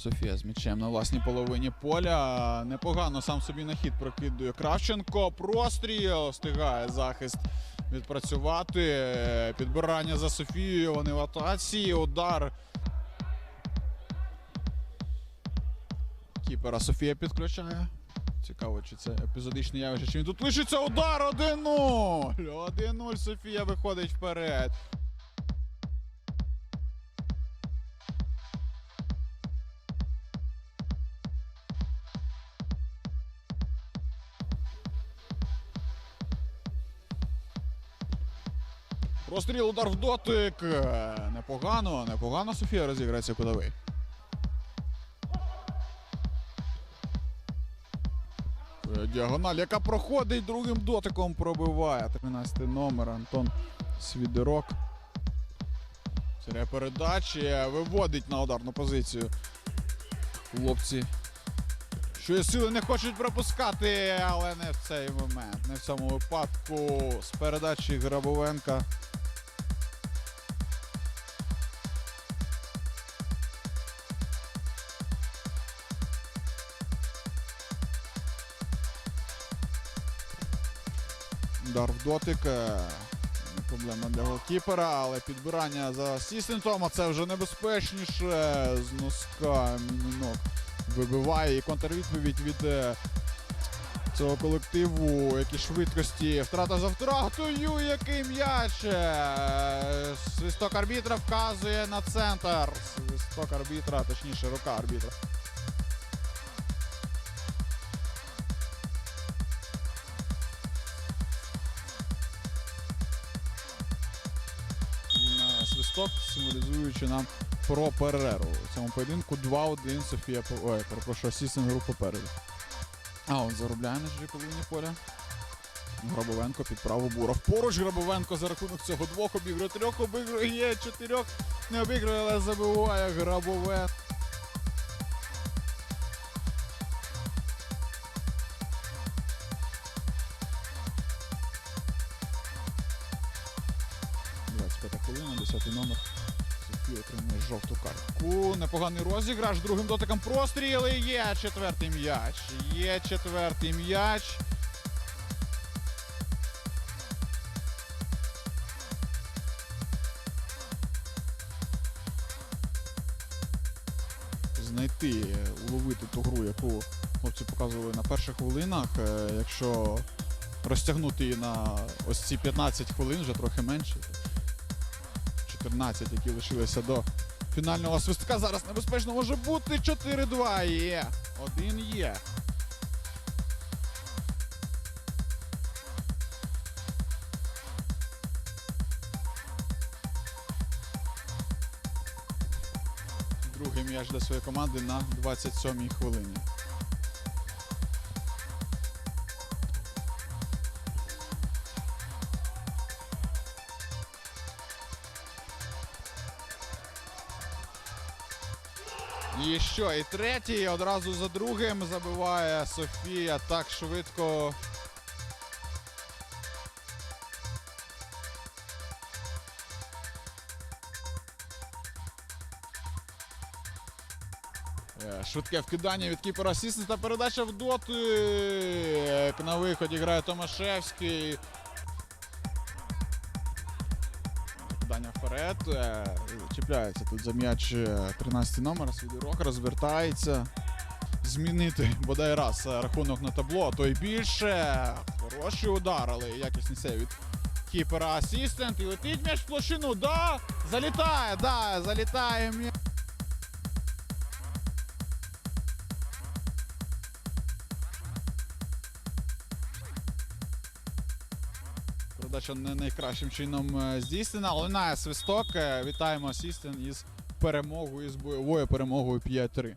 Софія з м'ячем на власній половині поля. Непогано сам собі на хід прокидує Кравченко. Простріл встигає захист відпрацювати. Підбирання за Софією. Вони в атаці. Удар. Кіпера Софія підключає. Цікаво, чи це епізодичне явище. Чи він тут лишиться удар 1-0. 1-0. Софія виходить вперед. Простріл, удар в дотик. Е, Непогано, непогано Софія розіграється кудовий. Е, Діагональ, яка проходить другим дотиком пробиває. 13 номер Антон Свідерок. Серія передачі виводить на ударну позицію. Хлопці. Що сили не хочуть пропускати, але не в цей момент. Не в цьому випадку. З передачі Грабовенка. Удар в дотик. е, Проблема для голкіпера, але підбирання за асістентом, а це вже небезпечніше. З носка мінінок вибиває і контрвідповідь від е, цього колективу, які швидкості. Втрата за втратою, який м'яч. Е, Свисток арбітра вказує на центр. Свисток арбітра, точніше, рука арбітра. Свисток, символізуючи нам про перерву. У цьому поєдинку 2-1 Софія Ой, перепрошую, група попереду. А он заробляє на жирі половині поля. Грабовенко під праву Буров. Поруч Грабовенко за рахунок цього двох обігрує трьох, обігрує чотирьох. Не обігрує, але забиває Грабовенко. П'ята хвилина, 10 номер. Софія отримує жовту картку. Непоганий розіграш. Другим дотиком простріли. Є четвертий м'яч. Є четвертий м'яч. Знайти, е, уловити ту гру, яку хлопці показували на перших хвилинах. Е, Якщо розтягнути її на ось ці 15 хвилин, вже трохи менше. 14, які лишилися до фінального свистка. Зараз небезпечно може бути 4-2. Є. Один є. Другий м'яч для своєї команди на 27-й хвилині. І що? І третій одразу за другим забиває Софія так швидко. Е, Швидке вкидання від кіпера асістента. Передача в дотик. На виході грає Томашевський. Вкидання вперед. Е, Чіпляється тут за м'яч е, 13 номер. Свідорок розвертається. Змінити бодай раз е, рахунок на табло, а то й більше. Хороший удар, але якісний сей від кіпера асістент. І летить м'яч в площину. Да! Залітає, да, залітає м'яч. Передача не найкращим чином здійснена, здійснена. Лунає свисток. Е, Вітаємо Сістин із перемогою, із бойовою перемогою 5-3.